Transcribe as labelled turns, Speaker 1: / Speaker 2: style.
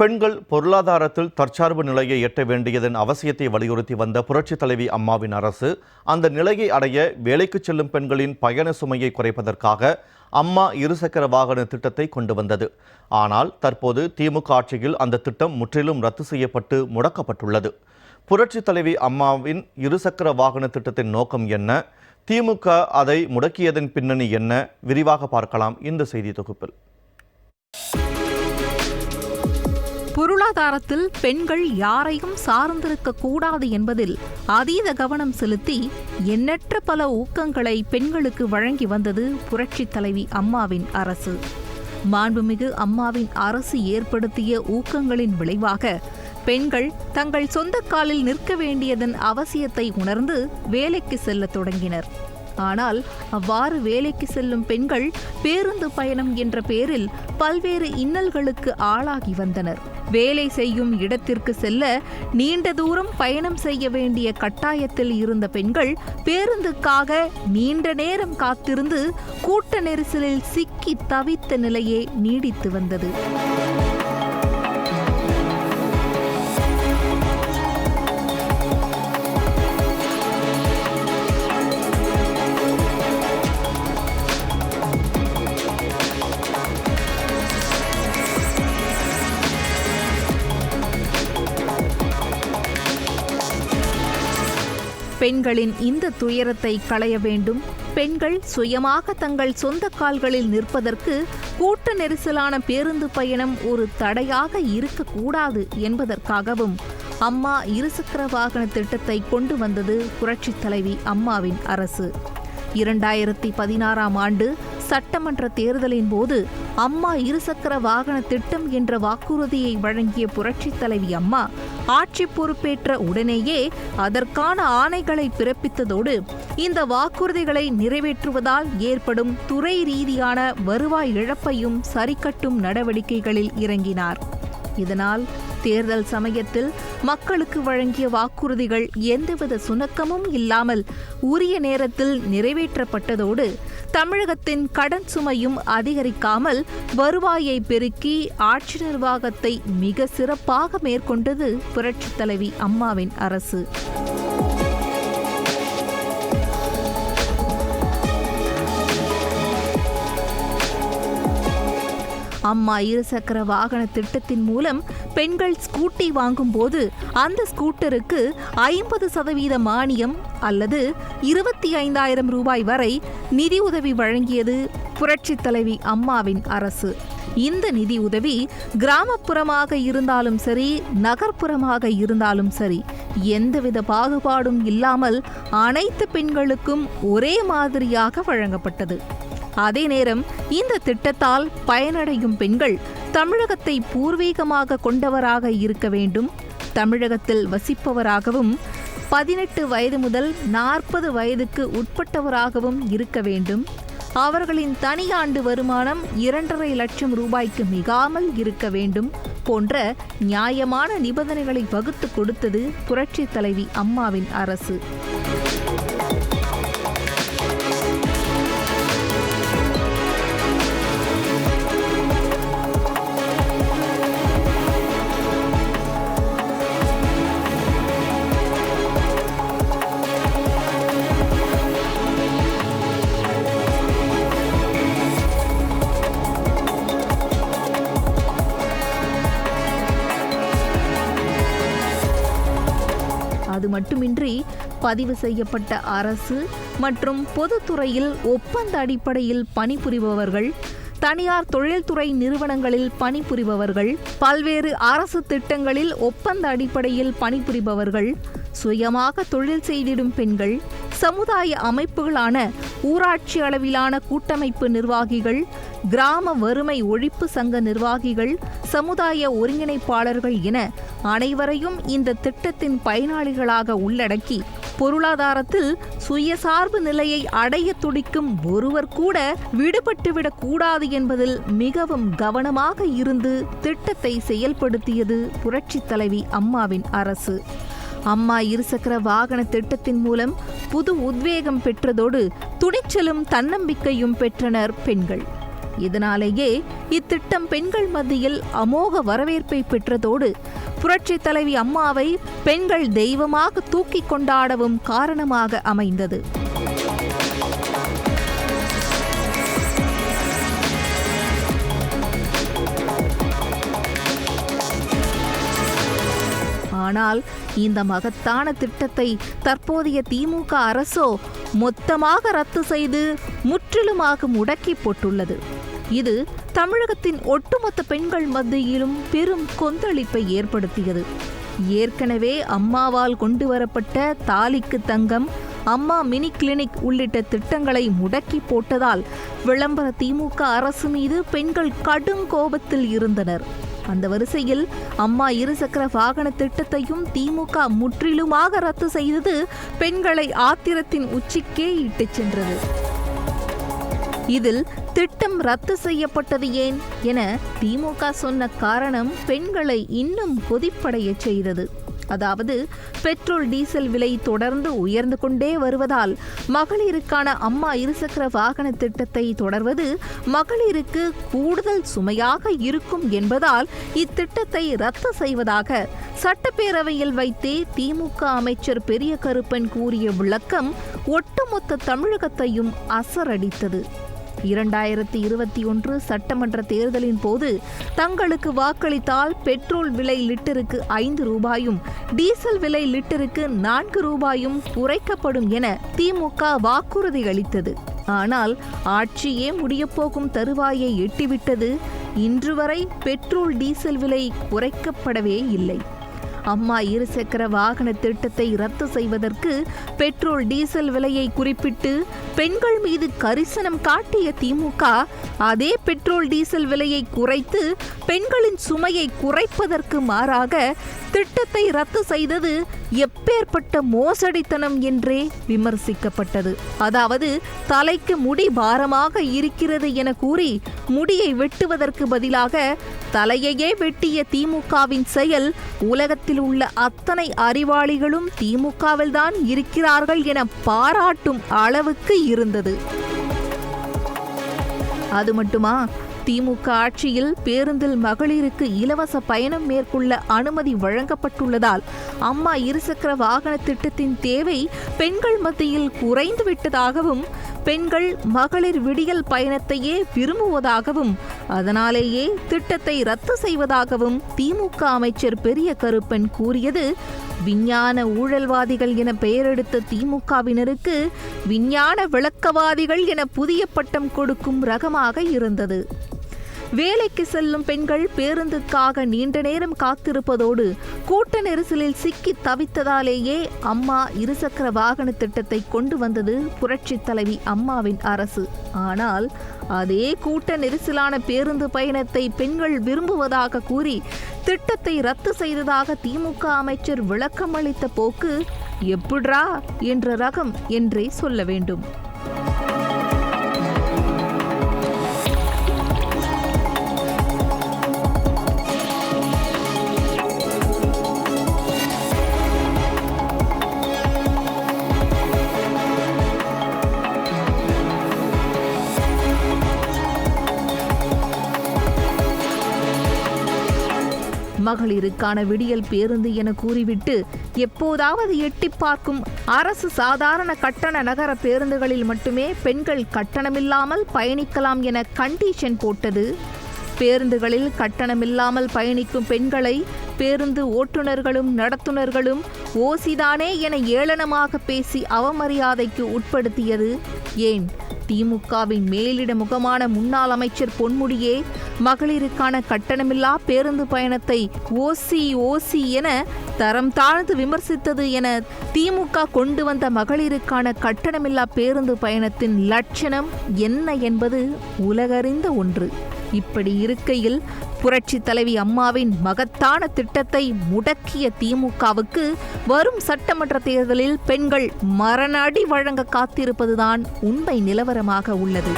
Speaker 1: பெண்கள் பொருளாதாரத்தில் தற்சார்பு நிலையை எட்ட வேண்டியதன் அவசியத்தை வலியுறுத்தி வந்த புரட்சித் தலைவி அம்மாவின் அரசு அந்த நிலையை அடைய வேலைக்கு செல்லும் பெண்களின் பயண சுமையை குறைப்பதற்காக அம்மா இருசக்கர வாகன திட்டத்தை கொண்டு வந்தது. ஆனால் தற்போது திமுக ஆட்சியில் அந்த திட்டம் முற்றிலும் ரத்து செய்யப்பட்டு முடக்கப்பட்டுள்ளது. புரட்சித் தலைவி அம்மாவின் இருசக்கர வாகன திட்டத்தின் நோக்கம் என்ன? திமுக அதை முடக்கியதன் பின்னணி என்ன? விரிவாக பார்க்கலாம் இந்த செய்தி தொகுப்பில்.
Speaker 2: பொருளாதாரத்தில் பெண்கள் யாரையும் சார்ந்திருக்க கூடாது என்பதில் அதீத கவனம் செலுத்தி எண்ணற்ற பல ஊக்கங்களை பெண்களுக்கு வழங்கி வந்தது புரட்சித் தலைவி அம்மாவின் அரசு. மாண்புமிகு அம்மாவின் அரசு ஏற்படுத்திய ஊக்கங்களின் விளைவாக பெண்கள் தங்கள் சொந்த காலில் நிற்க வேண்டியதன் அவசியத்தை உணர்ந்து வேலைக்கு செல்லத் தொடங்கினர். ஆனால் அவ்வாறு வேலைக்கு செல்லும் பெண்கள் பேருந்து பயணம் என்ற பெயரில் பல்வேறு இன்னல்களுக்கு ஆளாகி வந்தனர். வேலை செய்யும் இடத்திற்கு செல்ல நீண்ட தூரம் பயணம் செய்ய வேண்டிய கட்டாயத்தில் இருந்த பெண்கள் பேருந்துக்காக நீண்ட நேரம் காத்திருந்து கூட்ட நெரிசலில் சிக்கி தவித்த நிலையே நீடித்து வந்தது. பெண்களின் இந்த துயரத்தை களைய வேண்டும். பெண்கள் சுயமாக தங்கள் சொந்த கால்களில் நிற்பதற்கு கூட்ட நெரிசலான பேருந்து பயணம் ஒரு தடையாக இருக்கக்கூடாது என்பதற்காகவும் அம்மா இருசக்கர வாகன திட்டத்தை கொண்டு வந்தது புரட்சித் தலைவி அம்மாவின் அரசு. இரண்டாயிரத்தி பதினாறாம் ஆண்டு சட்டமன்ற தேர்தலின் போது அம்மா இருசக்கர வாகன திட்டம் என்ற வாக்குறுதியை வழங்கிய புரட்சித் தலைவி அம்மா ஆட்சி பொறுப்பேற்ற உடனேயே அதற்கான ஆணைகளை பிறப்பித்ததோடு இந்த வாக்குறுதிகளை நிறைவேற்றுவதால் ஏற்படும் துறை ரீதியான வருவாய் இழப்பையும் சரிக்கட்டும் நடவடிக்கைகளில் இறங்கினார். இதனால் தேர்தல் சமயத்தில் மக்களுக்கு வழங்கிய வாக்குறுதிகள் எந்தவித சுணக்கமும் இல்லாமல் உரிய நேரத்தில் நிறைவேற்றப்பட்டதோடு தமிழகத்தின் கடன் சுமையும் அதிகரிக்காமல் வருவாயை பெருக்கி ஆட்சி நிர்வாகத்தை மிக சிறப்பாக மேற்கொண்டது புரட்சித் தலைவி அம்மாவின் அரசு. அம்மா இருசக்கர வாகன திட்டத்தின் மூலம் பெண்கள் ஸ்கூட்டி வாங்கும்போது அந்த ஸ்கூட்டருக்கு ஐம்பது சதவீத மானியம் அல்லது இருபத்தி ஐந்தாயிரம் ரூபாய் வரை நிதியுதவி வழங்கியது புரட்சித் தலைவி அம்மாவின் அரசு. இந்த நிதி உதவி கிராமப்புறமாக இருந்தாலும் சரி நகர்ப்புறமாக இருந்தாலும் சரி எந்தவித பாகுபாடும் இல்லாமல் அனைத்து பெண்களுக்கும் ஒரே மாதிரியாக வழங்கப்பட்டது. அதே நேரம் இந்த திட்டத்தால் பயனடையும் பெண்கள் தமிழகத்தை பூர்வீகமாக கொண்டவராக இருக்க வேண்டும். தமிழகத்தில் வசிப்பவராகவும் பதினெட்டு வயது முதல் நாற்பது வயதுக்கு உட்பட்டவராகவும் இருக்க வேண்டும். அவர்களின் தனியாண்டு வருமானம் இரண்டரை லட்சம் ரூபாய்க்கு மிகாமல் இருக்க வேண்டும் போன்ற நியாயமான நிபந்தனைகளை வகுத்து கொடுத்தது புரட்சித் தலைவி அம்மாவின் அரசு. அது மட்டுமின்றி பதிவு செய்யப்பட்ட அரசு மற்றும் பொதுத்துறையில் ஒப்பந்த அடிப்படையில் பணிபுரிபவர்கள் தனியார் தொழில்துறை நிறுவனங்களில் பணிபுரிபவர்கள் பல்வேறு அரசு திட்டங்களில் ஒப்பந்த அடிப்படையில் பணிபுரிபவர்கள் சுயமாக தொழில் செய்திடும் பெண்கள் சமுதாய அமைப்புகளான ஊராட்சி அளவிலான கூட்டமைப்பு நிர்வாகிகள் கிராம வறுமை ஒழிப்பு சங்க நிர்வாகிகள் சமுதாய ஒருங்கிணைப்பாளர்கள் என அனைவரையும் இந்த திட்டத்தின் பயனாளிகளாக உள்ளடக்கி பொருளாதாரத்தில் சுயசார்பு நிலையை அடைய துடிக்கும் ஒருவர் கூட விடுபட்டுவிடக் கூடாது என்பதில் மிகவும் கவனமாக இருந்து திட்டத்தை செயல்படுத்தியது புரட்சித் தலைவி அம்மாவின் அரசு. அம்மா இருசக்கர வாகன திட்டத்தின் மூலம் புது உத்வேகம் பெற்றதோடு துணிச்சலும் தன்னம்பிக்கையும் பெற்றனர் பெண்கள். இதனாலேயே இத்திட்டம் பெண்கள் மத்தியில் அமோக வரவேற்பை பெற்றதோடு புரட்சி தலைவி அம்மாவை பெண்கள் தெய்வமாக தூக்கிக் கொண்டாடவும் காரணமாக அமைந்தது. ஆனால் இந்த மகத்தான திட்டத்தை தற்போதைய திமுக அரசோ மொத்தமாக ரத்து செய்து முற்றிலுமாக முடக்கி போட்டுள்ளது. இது தமிழகத்தின் ஒட்டுமொத்த பெண்கள் மத்தியிலும் பெரும் கொந்தளிப்பை ஏற்படுத்தியது. ஏற்கனவே அம்மாவால் கொண்டு வரப்பட்ட தாலிக்கு தங்கம் அம்மா மினி கிளினிக் உள்ளிட்ட திட்டங்களை முடக்கி போட்டதால் விளம்பர திமுக அரசு மீது பெண்கள் கடும் கோபத்தில் இருந்தனர். அந்த வரிசையில் அம்மா இருசக்கர வாகன திட்டத்தையும் திமுக முற்றிலுமாக ரத்து செய்தது பெண்களை ஆத்திரத்தின் உச்சிக்கே இட்டுச் சென்றது. இதில் திட்டம் ரத்து செய்யப்பட்டது ஏன் என திமுக சொன்ன காரணம் பெண்களை இன்னும் கொதிப்படைய செய்தது. அதாவது பெட்ரோல் டீசல் விலை தொடர்ந்து உயர்ந்து கொண்டே வருவதால் மகளிருக்கான அம்மா இருசக்கர வாகன திட்டத்தை தொடர்வது மகளிருக்கு கூடுதல் சுமையாக இருக்கும் என்பதால் இத்திட்டத்தை ரத்து செய்வதாக சட்டப்பேரவையில் வைத்தே திமுக அமைச்சர் பெரிய கருப்பன் கூறிய விளக்கம் ஒட்டுமொத்த தமிழகத்தையும் அசரடித்தது. இரண்டாயிரத்தி இருபத்தி ஒன்று சட்டமன்ற தேர்தலின் போது தங்களுக்கு வாக்களித்தால் பெட்ரோல் விலை லிட்டருக்கு ஐந்து ரூபாயும் டீசல் விலை லிட்டருக்கு நான்கு ரூபாயும் குறைக்கப்படும் என திமுக வாக்குறுதி அளித்தது. ஆனால் ஆட்சியே முடியப்போகும் தருவாயை எட்டிவிட்டது. இன்று வரை பெட்ரோல் டீசல் விலை குறைக்கப்படவே இல்லை. அம்மா இருசக்கர வாகன திட்டத்தை ரத்து செய்வதற்கு பெட்ரோல் டீசல் விலையை குறிப்பிட்டு பெண்கள் மீது கரிசனம் காட்டிய திமுக அதே பெட்ரோல் டீசல் விலையை குறைத்து பெண்களின் சுமையை குறைப்பதற்கு மாறாக திட்டத்தை ரத்து செய்தது எப்பேற்பட்ட மோசடித்தனம் என்றே விமர்சிக்கப்பட்டது. அதாவது தலைக்கு முடி பாரமாக இருக்கிறது என கூறி முடியை வெட்டுவதற்கு பதிலாக தலையையே வெட்டிய திமுகவின் செயல் உலகத்தில் உள்ள அத்தனை அறிவாளிகளும் திமுகவில்தான் இருக்கிறார்கள் என பாராட்டும் அளவுக்கு இருந்தது. அது மட்டுமா? திமுக ஆட்சியில் பேருந்தில் மகளிருக்கு இலவச பயணம் மேற்கொள்ள அனுமதி வழங்கப்பட்டுள்ளதால் அம்மா இருசக்கர வாகன திட்டத்தின் தேவை பெண்கள் மத்தியில் குறைந்து விட்டதாகவும் பெண்கள் மகளிர் விடியல் பயணத்தையே விரும்புவதாகவும் அதனாலேயே திட்டத்தை ரத்து செய்வதாகவும் திமுக அமைச்சர் பெரிய கருப்பன் கூறியது. விஞ்ஞான ஊழல்வாதிகள் என பெயரெடுத்த திமுகவினருக்கு விஞ்ஞான விளக்கவாதிகள் என புதிய பட்டம் கொடுக்கும் ரகமாக இருந்தது. வேலைக்கு செல்லும் பெண்கள் பேருந்துக்காக நீண்ட நேரம் காத்திருப்பதோடு கூட்ட நெரிசலில் சிக்கி தவித்ததாலேயே அம்மா இருசக்கர வாகன திட்டத்தை கொண்டு வந்தது புரட்சி தலைவி அம்மாவின் அரசு. ஆனால் அதே கூட்ட நெரிசலான பேருந்து பயணத்தை பெண்கள் விரும்புவதாக கூறி திட்டத்தை ரத்து செய்ததாக திமுக அமைச்சர் விளக்கம் அளித்த போக்கு எப்புட்ரா என்ற ரகம் என்றே சொல்ல வேண்டும். மகளிருக்கான விடியல் பேருந்து என கூறிவிட்டு எப்போதாவது எட்டி பார்க்கும் அரசு சாதாரண கட்டண நகர பேருந்துகளில் மட்டுமே பெண்கள் கட்டணமில்லாமல் பயணிக்கலாம் என கண்டிஷன் போட்டது. பேருந்துகளில் கட்டணமில்லாமல் பயணிக்கும் பெண்களை பேருந்து ஓட்டுநர்களும் நடத்துனர்களும் ஓசிதானே என ஏளனமாக பேசி அவமரியாதைக்கு உட்படுத்தியது. ஏன்? திமுகவின் மேலிட முகமான முன்னாள் அமைச்சர் பொன்முடியே மகளிருக்கான கட்டணமில்லா பேருந்து பயணத்தை ஓசி ஓசி என தரம் தாழ்ந்து விமர்சித்தது என திமுக கொண்டு வந்த மகளிருக்கான கட்டணமில்லா பேருந்து பயணத்தின் லட்சணம் என்ன என்பது உலகறிந்த ஒன்று. இப்படி இருக்கையில் புரட்சி தலைவி அம்மாவின் மகத்தான திட்டத்தை முடக்கிய திமுகவுக்கு வரும் சட்டமன்ற தேர்தலில் பெண்கள் மரண அடி வழங்க காத்திருப்பதுதான் உண்மை நிலவரமாக உள்ளது.